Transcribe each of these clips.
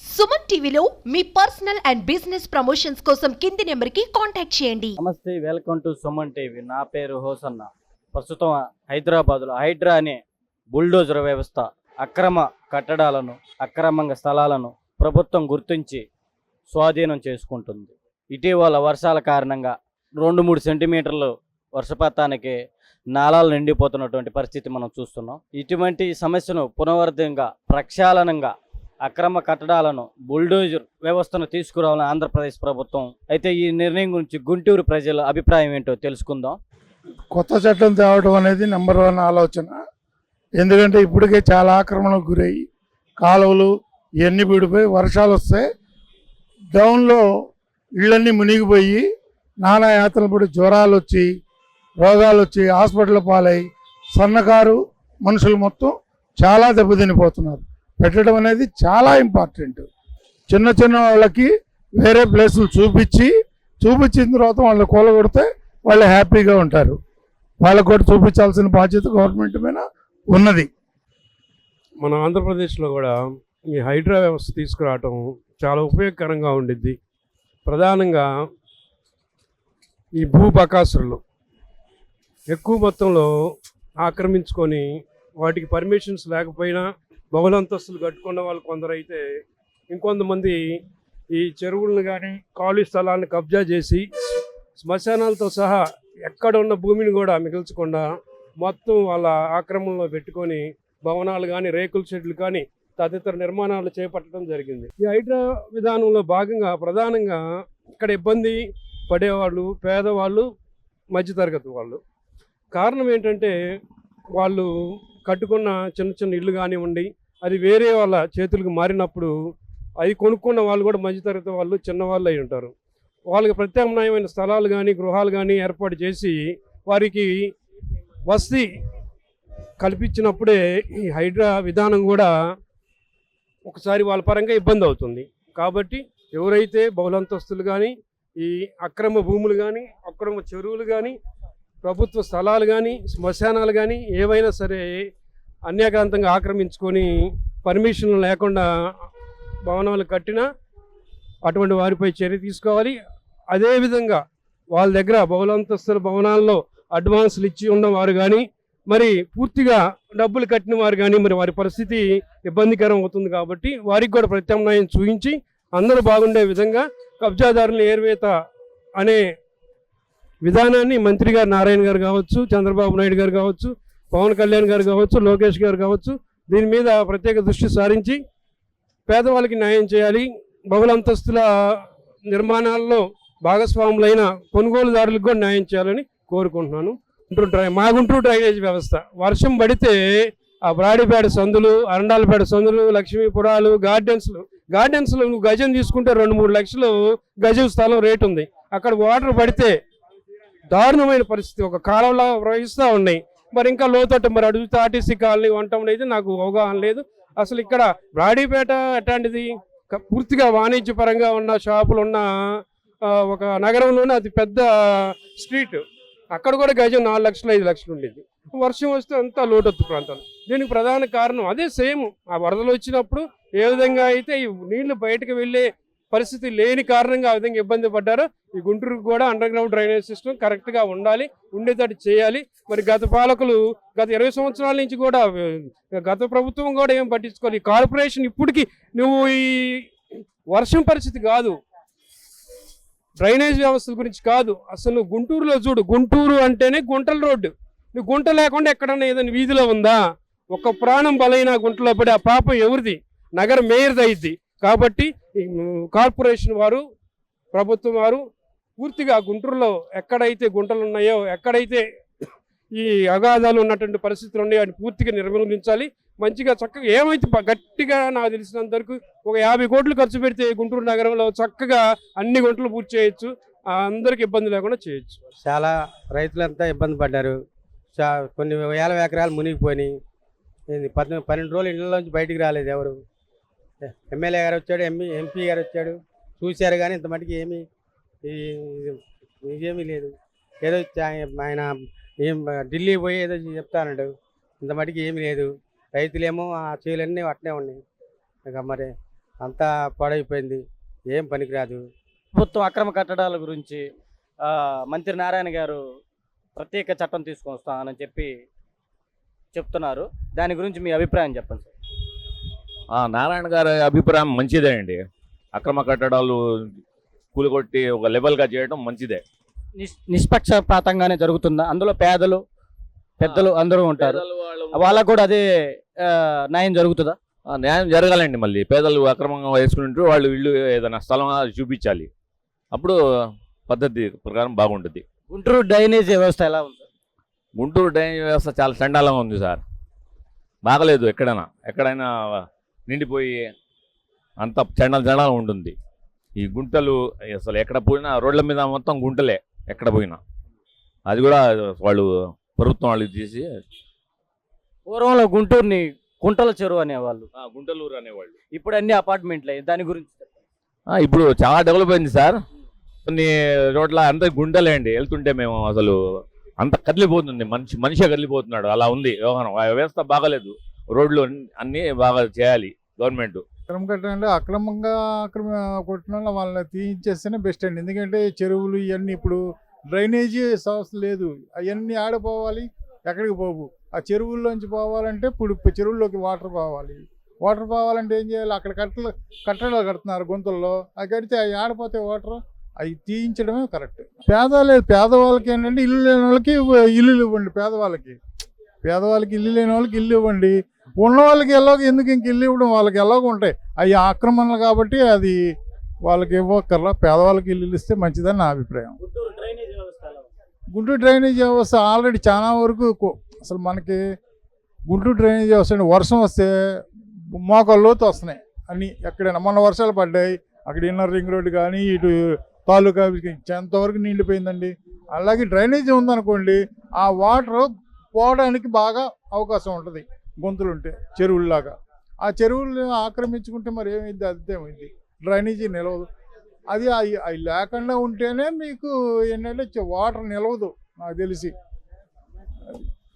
సుమన్ టీవీలో మీ personal and business promotions కోసం కింది నెంబర్కి కాంటాక్ట్ చేయండి. నమస్తే వెల్కమ్ టు సుమన్ టీవీ. నా పేరు హోసన్న. ప్రస్తుతం హైదరాబాద్లో హైడ్రా అనే బుల్డోజర్ వ్యవస్థ అక్రమ కట్టడాలను అక్రమంగా స్థలాలను ప్రభుత్వం గుర్తించి స్వాధీనం చేసుకుంటుంది. ఇటీవల వర్షాల కారణంగా రెండు మూడు సెంటీమీటర్లు వర్షపాతానికి నాళాలు నిండిపోతున్నటువంటి పరిస్థితి మనం చూస్తున్నాం. ఇటువంటి సమస్యను పునవర్ధంగా ప్రక్షాళనంగా అక్రమ కట్టడాలను బుల్డోజర్ వ్యవస్థను తీసుకురావాలని ఆంధ్రప్రదేశ్ ప్రభుత్వం అయితే ఈ నిర్ణయం గురించి గుంటూరు ప్రజల అభిప్రాయం ఏంటో తెలుసుకుందాం. కొత్త చట్టం తేవడం అనేది నెంబర్ వన్ ఆలోచన. ఎందుకంటే ఇప్పటికే చాలా ఆక్రమణకు గురయ్యి కాలువలు ఇవన్నీ పీడిపోయి వర్షాలు వస్తాయి డౌన్లో ఇళ్ళన్నీ మునిగిపోయి నానా యాత్రలు పడి జ్వరాలు వచ్చి రోగాలు వచ్చి హాస్పిటల్ పాలై సన్నకారు మనుషులు మొత్తం చాలా దెబ్బతినిపోతున్నారు. పెట్టడం అనేది చాలా ఇంపార్టెంట్. చిన్న చిన్న వాళ్ళకి వేరే ప్లేసులు చూపించి చూపించిన తర్వాత వాళ్ళు కూలగొడితే వాళ్ళు హ్యాపీగా ఉంటారు. వాళ్ళకు కూడా చూపించాల్సిన బాధ్యత గవర్నమెంట్ మీద ఉన్నది. మన ఆంధ్రప్రదేశ్లో కూడా ఈ హైడ్రా వ్యవస్థ తీసుకురావటం చాలా ఉపయోగకరంగా ఉండిద్ది. ప్రధానంగా ఈ భూ బకాసురులు ఎక్కువ మొత్తంలో ఆక్రమించుకొని వాటికి పర్మిషన్స్ లేకపోయినా బహుళంతస్తులు కట్టుకున్న వాళ్ళు కొందరైతే ఇంకొంతమంది ఈ చెరువులను కానీ ఖాళీ స్థలాలను కబ్జా చేసి శ్మశానాలతో సహా ఎక్కడ ఉన్న భూమిని కూడా మిగిల్చకుండా మొత్తం వాళ్ళ ఆక్రమణలో పెట్టుకొని భవనాలు కానీ రేకుల షెడ్లు కానీ తదితర నిర్మాణాలు చేపట్టడం జరిగింది. ఈ హైడ్రా విధానంలో భాగంగా ప్రధానంగా ఇక్కడ ఇబ్బంది పడేవాళ్ళు పేదవాళ్ళు మధ్యతరగతి వాళ్ళు. కారణం ఏంటంటే వాళ్ళు కట్టుకున్న చిన్న చిన్న ఇల్లు కానివ్వండి అది వేరే వాళ్ళ చేతులకు మారినప్పుడు అవి కొనుక్కున్న వాళ్ళు కూడా మధ్యతరగతి వాళ్ళు చిన్నవాళ్ళు అయి ఉంటారు. వాళ్ళకి ప్రత్యామ్నాయమైన స్థలాలు కానీ గృహాలు కానీ ఏర్పాటు చేసి వారికి వసతి కల్పించినప్పుడే ఈ హైడ్రా విధానం కూడా ఒకసారి వాళ్ళ పరంగా ఇబ్బంది అవుతుంది. కాబట్టి ఎవరైతే బహుళంతస్తులు కానీ ఈ అక్రమ భూములు కానీ అక్రమ చెరువులు కానీ ప్రభుత్వ స్థలాలు కానీ శ్మశానాలు కానీ ఏవైనా సరే అన్యాక్రాంతంగా ఆక్రమించుకొని పర్మిషన్లు లేకుండా భవనాలు కట్టినా అటువంటి వారిపై చర్య తీసుకోవాలి. అదేవిధంగా వాళ్ళ దగ్గర బహుళంతస్తుల భవనాల్లో అడ్వాన్సులు ఇచ్చి ఉన్నవారు కానీ మరి పూర్తిగా డబ్బులు కట్టిన వారు కానీ మరి వారి పరిస్థితి ఇబ్బందికరం అవుతుంది కాబట్టి వారికి కూడా ప్రత్యామ్నాయం చూపించి అందరూ బాగుండే విధంగా కబ్జాదారుల ఏర్వేత అనే విధానాన్ని మంత్రి గారు నారాయణ గారు కావచ్చు చంద్రబాబు నాయుడు గారు కావచ్చు పవన్ కళ్యాణ్ గారు కావచ్చు లోకేష్ గారు కావచ్చు దీని మీద ప్రత్యేక దృష్టి సారించి పేదవాళ్ళకి న్యాయం చేయాలి. బహుళంతస్తుల నిర్మాణాల్లో భాగస్వాములైన కొనుగోలుదారులకు కూడా న్యాయం చేయాలని కోరుకుంటున్నాను. గుంటూరు డ్రై మా గుంటూరు డ్రైనేజ్ వ్యవస్థ. వర్షం పడితే ఆ బ్రాడీపేట సందులు అరండాలపేట సందులు లక్ష్మీపురాలు గార్డెన్స్లు గార్డెన్స్లో నువ్వు గజం తీసుకుంటే రెండు మూడు లక్షలు గజం స్థలం రేటు ఉంది. అక్కడ వాటర్ పడితే దారుణమైన పరిస్థితి. ఒక కాలంలో ప్రవహిస్తూ ఉన్నాయి. మరి ఇంకా లోతట్టు మరి అడుగుతా ఆర్టీసీ కాలనీ వంటం అయితే నాకు అవగాహన లేదు. అసలు ఇక్కడ బ్రాడీపేట అట్లాంటిది పూర్తిగా వాణిజ్యపరంగా ఉన్న షాపులు ఉన్న ఒక నగరంలోనే అతి పెద్ద స్ట్రీట్. అక్కడ కూడా గజం నాలుగు లక్షలు ఐదు లక్షలు ఉండేది. వర్షం వస్తే అంతా లోటొత్తు ప్రాంతాలు. దీనికి ప్రధాన కారణం అదే సేమ్. ఆ వరదలు వచ్చినప్పుడు ఏ విధంగా అయితే ఈ నీళ్ళు బయటకు వెళ్ళే పరిస్థితి లేని కారణంగా ఆ విధంగా ఇబ్బంది పడ్డారు. ఈ గుంటూరుకు కూడా అండర్ గ్రౌండ్ డ్రైనేజ్ సిస్టమ్ కరెక్ట్గా ఉండాలి ఉండేటట్టు చేయాలి. మరి గత పాలకులు గత ఇరవై సంవత్సరాల నుంచి కూడా గత ప్రభుత్వం కూడా ఏం పట్టించుకోవాలి ఈ కార్పొరేషన్ ఇప్పటికీ నువ్వు ఈ వర్షం పరిస్థితి కాదు. డ్రైనేజ్ వ్యవస్థల గురించి కాదు. అసలు నువ్వు గుంటూరులో చూడు గుంటూరు అంటేనే గుంటల రోడ్డు. నువ్వు గుంట లేకుండా ఎక్కడన్నా ఏదైనా వీధిలో ఉందా? ఒక ప్రాణం బలైన గుంటలో పడి ఆ పాపం ఎవరిది? నగర మేయర్ది అయింది కాబట్టి కార్పొరేషన్ వారు ప్రభుత్వం వారు పూర్తిగా గుంటూరులో ఎక్కడైతే గుంటలు ఉన్నాయో ఎక్కడైతే ఈ అగాధాలు ఉన్నటువంటి పరిస్థితులు ఉన్నాయో అని పూర్తిగా నిర్మూలించాలి. మంచిగా చక్కగా ఏమైతే గట్టిగా నాకు తెలిసినంత వరకు ఒక యాభై కోట్లు ఖర్చు పెడితే గుంటూరు నగరంలో చక్కగా అన్ని గుంటలు పూర్తి చేయొచ్చు. అందరికి ఇబ్బంది లేకుండా చేయొచ్చు. చాలా రైతులంతా ఇబ్బంది పడ్డారు. చా కొన్ని వేల ఎకరాలు మునిగిపోయినాయి. ఏంది పన్నెండు రోజులు ఇళ్ళలోంచి బయటికి రాలేదు ఎవరు. ఎమ్మెల్యే గారు వచ్చాడు ఎంపీ ఎంపీ గారు వచ్చాడు. చూశారు కానీ ఇంత మటుకు ఏమీ ఇదేమీ లేదు. ఏదో ఆయన ఏం ఢిల్లీ పోయి ఏదో చెప్తానడు. ఇంత మటుకు ఏమీ లేదు. రైతులేమో ఆ చేలన్నీ అట్నే ఉన్నాయి. ఇక మరి అంతా పాడైపోయింది. ఏం పనికిరాదు. ప్రభుత్వం అక్రమ కట్టడాల గురించి మంత్రి నారాయణ గారు ప్రత్యేక చట్టం తీసుకొని వస్తానని చెప్పి చెప్తున్నారు. దాని గురించి మీ అభిప్రాయం చెప్పండి సార్. నారాయణ గారి అభిప్రాయం మంచిదే అండి. అక్రమ కట్టడాలు కూలగొట్టి ఒక లెవెల్గా చేయడం మంచిదే. నిష్ నిష్పక్షపాతంగానే జరుగుతుందా? అందులో పేదలు పెద్దలు అందరూ ఉంటారు. వాళ్ళకు కూడా అదే న్యాయం జరుగుతుందా? న్యాయం జరగాలండి మళ్ళీ. పేదలు అక్రమంగా వేసుకుంటూ వాళ్ళు ఇల్లు ఏదైనా స్థలం చూపించాలి. అప్పుడు పద్ధతి ప్రకారం బాగుంటుంది. గుంటూరు డ్రైనేజ్ వ్యవస్థ ఎలా ఉంది? గుంటూరు డ్రైనేజ్ వ్యవస్థ చాలా చండాలంగా ఉంది సార్. బాగలేదు ఎక్కడైనా. ఎక్కడైనా నిండిపోయి అంత చండాల చండాలం ఉంటుంది. ఈ గుంటలు అసలు ఎక్కడ పోయినా రోడ్ల మీద మొత్తం గుంటలే ఎక్కడ పోయినా. అది కూడా వాళ్ళు ప్రభుత్వం వాళ్ళు తీసి పూర్వంలో గుంటూరుని కుంటల చెరువు అనేవాళ్ళు. ఆ, గుంటలూరు అనేవాళ్ళు. ఇప్పుడు అన్ని అపార్ట్మెంట్లే దాని గురించి ఇప్పుడు చాలా డెవలప్ అయింది సార్. కొన్ని రోడ్ల అంత గుంటలే అండి. వెళ్తుంటే మేము అసలు అంత కదిలిపోతుంది. మనిషి మనిషే కదిలిపోతున్నాడు. అలా ఉంది. వ్యవహారం. వ్యవస్థ బాగాలేదు. రోడ్లు అన్ని- అన్నీ బాగా చేయాలి గవర్నమెంట్. అక్రమ కట్టడంలో అక్రమంగా అక్రమ కొట్టిన వాళ్ళని తీయించేస్తేనే బెస్ట్ అండి. ఎందుకంటే చెరువులు ఇవన్నీ ఇప్పుడు డ్రైనేజీ సమస్య లేదు. అవన్నీ ఆడపోవాలి ఎక్కడికి పోవు. ఆ చెరువుల్లోంచి పోవాలంటే ఇప్పుడు చెరువుల్లోకి వాటర్ పోవాలి. వాటర్ పోవాలంటే ఏం చేయాలి? అక్కడ కట్టలు కట్టడాలు కడుతున్నారు గుంతల్లో. అవి కడితే అవి ఆడిపోతే వాటర్ అవి తీయించడమే కరెక్ట్ పేదలే పేదవాళ్ళకి ఏంటంటే ఇల్లు లేని వాళ్ళకి ఇల్లు ఇవ్వండి పేదవాళ్ళకి. పేదవాళ్ళకి ఇల్లు లేని వాళ్ళకి ఇల్లు ఇవ్వండి. ఉన్న వాళ్ళకి ఎలాగ ఎందుకు ఇంక ఇల్లు ఇవ్వడం? వాళ్ళకి ఎలాగో ఉంటాయి. అవి ఆక్రమణలు కాబట్టి అది వాళ్ళకి ఇవ్వక్కర్లా. పేదవాళ్ళకి ఇల్లు ఇస్తే మంచిదని నా అభిప్రాయం. గుంటూరు డ్రైనేజ్ వ్యవస్థ ఎలా ఉంది? గుంటూరు డ్రైనేజ్ వ్యవస్థ ఆల్రెడీ చాలా వరకు అసలు మనకి గుంటూరు డ్రైనేజ్ వ్యవస్థ వర్షం వస్తే మోకాళ్ళ లోతు వస్తున్నాయి. అన్ని ఎక్కడైనా మొన్న వర్షాలు పడ్డాయి. అక్కడ ఇన్నర్ రింగ్ రోడ్డు కానీ ఇటు తాలూకా ఎంతవరకు నిండిపోయిందండి అలాగే డ్రైనేజ్ ఉందనుకోండి ఆ వాటర్ పోవడానికి బాగా అవకాశం ఉంటుంది. గొంతులు ఉంటే చెరువుల్లాగా. ఆ చెరువులు ఆక్రమించుకుంటే మరి ఏమైంది? అదేమైంది డ్రైనేజీ నిలవదు. అది అవి అవి లేకుండా ఉంటేనే మీకు ఏంటంటే వాటర్ నిలవదు నాకు తెలిసి.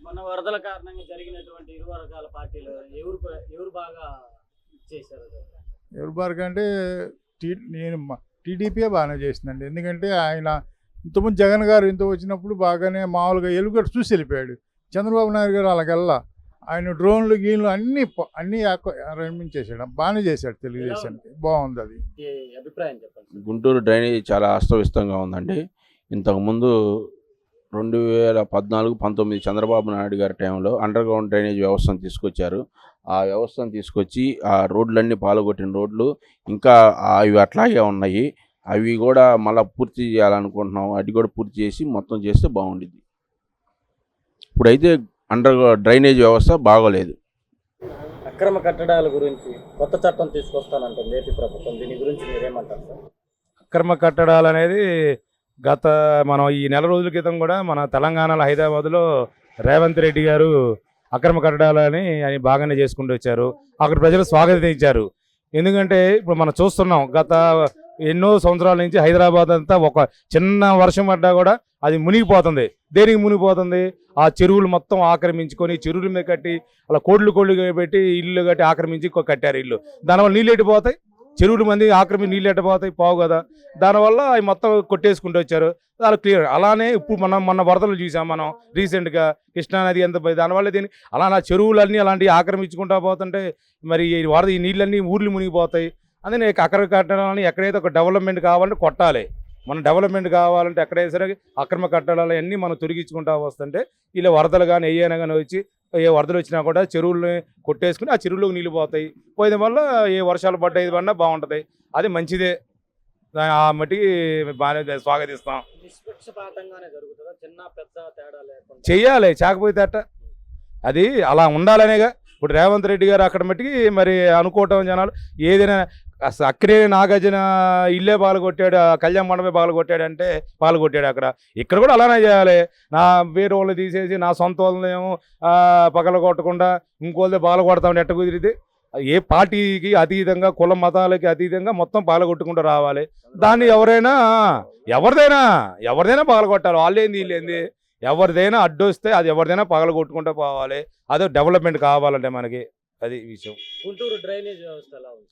మన వరదల కారణంగా జరిగినటువంటి ఇరు వర్గాల పార్టీలు ఎవరు ఎవరు బాగా చేశారు? ఎవరు బార్క్ అంటే టీ నేను టీడీపీయే బాగానే చేసిందండి. ఎందుకంటే ఆయన ఇంతకుముందు జగన్ గారు ఇంత వచ్చినప్పుడు బాగానే మామూలుగా ఎలుగట్టు చూసి వెళ్ళిపోయాడు. చంద్రబాబు నాయుడు గారు అలాగెల్లా ఆయన డ్రోన్లు గీన్లు అన్నీ అన్నీ అరేంజ్మెంట్ చేశాడు. బాగానే చేశాడు తెలుగుదేశానికి. బాగుంది అది. అభిప్రాయం చెప్పండి గుంటూరు డ్రైనేజ్ చాలా అస్తవ్యస్తంగా ఉందండి. ఇంతకుముందు రెండు వేల పద్నాలుగు పంతొమ్మిది చంద్రబాబు నాయుడు గారి టైంలో అండర్ గ్రౌండ్ డ్రైనేజ్ వ్యవస్థను తీసుకొచ్చారు. ఆ వ్యవస్థను తీసుకొచ్చి ఆ రోడ్లన్నీ పాల్గొట్టిన రోడ్లు ఇంకా అవి అట్లాగే ఉన్నాయి. అవి కూడా మళ్ళీ పూర్తి చేయాలనుకుంటున్నాం. అది కూడా పూర్తి చేసి మొత్తం చేస్తే బాగుండిద్ది. ఇప్పుడైతే అండర్ డ్రైనేజ్ వ్యవస్థ బాగోలేదు. అక్రమ కట్టడాల గురించి కొత్త చట్టం తీసుకొస్తానంటుంది ఏపీ ప్రభుత్వం. దీని గురించి మీరేమంటారు సార్? అక్రమ కట్టడాలు అనేది గత మనం ఈ నెల రోజుల క్రితం కూడా మన తెలంగాణలో హైదరాబాద్లో రేవంత్ రెడ్డి గారు అక్రమ కట్టడాలని అని బాగానే చేసుకుంటూ వచ్చారు. అక్కడ ప్రజలు స్వాగతం ఇచ్చారు. ఎందుకంటే ఇప్పుడు మనం చూస్తున్నాం గత ఎన్నో సంవత్సరాల నుంచి హైదరాబాద్ అంతా ఒక చిన్న వర్షం పడ్డా కూడా అది మునిగిపోతుంది. దేనికి మునిగిపోతుంది? ఆ చెరువులు మొత్తం ఆక్రమించుకొని చెరువుల మీద కట్టి అలా కోళ్ళు కోళ్ళు పెట్టి ఇల్లు కట్టి ఆక్రమించి కట్టారు ఇల్లు. దానివల్ల నీళ్ళు ఎట్టిపోతాయి చెరువుల మంది ఆక్రమించి నీళ్ళు ఎట్టిపోతాయి పోవు కదా. దానివల్ల అవి మొత్తం కొట్టేసుకుంటూ వచ్చారు. అలా క్లియర్ అలానే ఇప్పుడు మనం మొన్న వరదలు చూసాం మనం రీసెంట్గా. కృష్ణానది ఎంత పోయి దానివల్ల దీని అలా నా చెరువులన్నీ అలాంటివి ఆక్రమించుకుంటా పోతుంటే మరి ఈ వరద ఈ నీళ్ళన్నీ ఊర్లు మునిగిపోతాయి. అందుకని అక్కడ కట్టడాలని ఎక్కడైతే ఒక డెవలప్మెంట్ కావాలంటే కొట్టాలి. మన డెవలప్మెంట్ కావాలంటే ఎక్కడైనా సరే అక్రమ కట్టడాలు అన్నీ మనం తొలగించుకుంటా వస్తుంటే ఇలా వరదలు కానీ ఏమైనా కానీ వచ్చి ఏ వరదలు వచ్చినా కూడా చెరువుల్ని కొట్టేసుకుని ఆ చెరువులోకి నీళ్ళు పోతాయి. పోయడం వల్ల ఏ వర్షాలు పడ్డాయి పడినా బాగుంటుంది. అది మంచిదే. ఆ మట్టికి బాగానే స్వాగతిస్తాం. చెయ్యాలి చాకపోతే అట్ట అది అలా ఉండాలనేగా. ఇప్పుడు రేవంత్ రెడ్డి గారు అక్కడ మట్టికి మరి అనుకోవటం జనాలు ఏదైనా అసలు నాగార్జున ఇల్లే పాలు కొట్టాడు ఆ కళ్యాణ మండపే పాలు కొట్టాడు అంటే పాలు కొట్టాడు అక్కడ. ఇక్కడ కూడా అలానే చేయాలి. నా వేరే వాళ్ళు తీసేసి నా సొంత వాళ్ళనేమో పగల కొట్టకుండా ఇంకోళ్ళే పాలు కొడతామని ఎట్ట కుదిరితే ఏ పార్టీకి అతీతంగా కుల మతాలకి అతీతంగా మొత్తం పాలగొట్టుకుంటూ రావాలి. దాన్ని ఎవరైనా ఎవరిదైనా ఎవరిదైనా పగలగొట్టాలి వాళ్ళేంది వీళ్ళేంది? ఎవరిదైనా అడ్డొస్తే అది ఎవరిదైనా పగలగొట్టుకుంటూ పోవాలి. అదే డెవలప్మెంట్ కావాలంటే మనకి. అది విషయం. గుంటూరు డ్రైనేజ్ వ్యవస్థ ఎలా ఉంది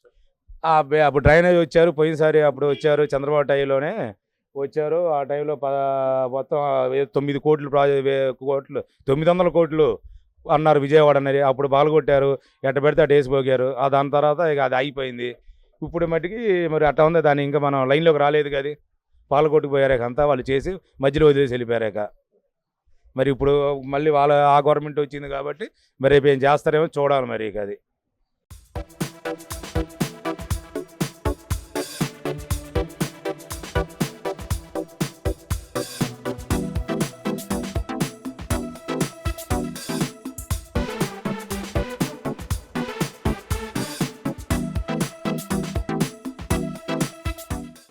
అప్పుడు డ్రైనేజ్ వచ్చారు పోయినసారి అప్పుడు వచ్చారు చంద్రబాబు టైంలోనే వచ్చారు. ఆ టైంలో ప మొత్తం తొమ్మిది కోట్లు ప్రాజెక్ట్ కోట్లు తొమ్మిది వందల కోట్లు అన్నారు విజయవాడ అనేది. అప్పుడు బాలగొట్టారు ఎట్ట పెడితే అటు వేసిపోగారు ఆ దాని తర్వాత ఇక అది అయిపోయింది. ఇప్పుడు మట్టుకి మరి అట్లా ఉంది దాన్ని ఇంకా మనం లైన్లోకి రాలేదు కదా. పాలకొట్టుకుపోయారాక అంతా వాళ్ళు చేసి మధ్యలో వదిలేసి వెళ్ళిపోయారేక మరి ఇప్పుడు మళ్ళీ వాళ్ళ ఆ గవర్నమెంట్ వచ్చింది కాబట్టి మరి రేపు ఏం చేస్తారేమో చూడాలి మరి ఇక అది.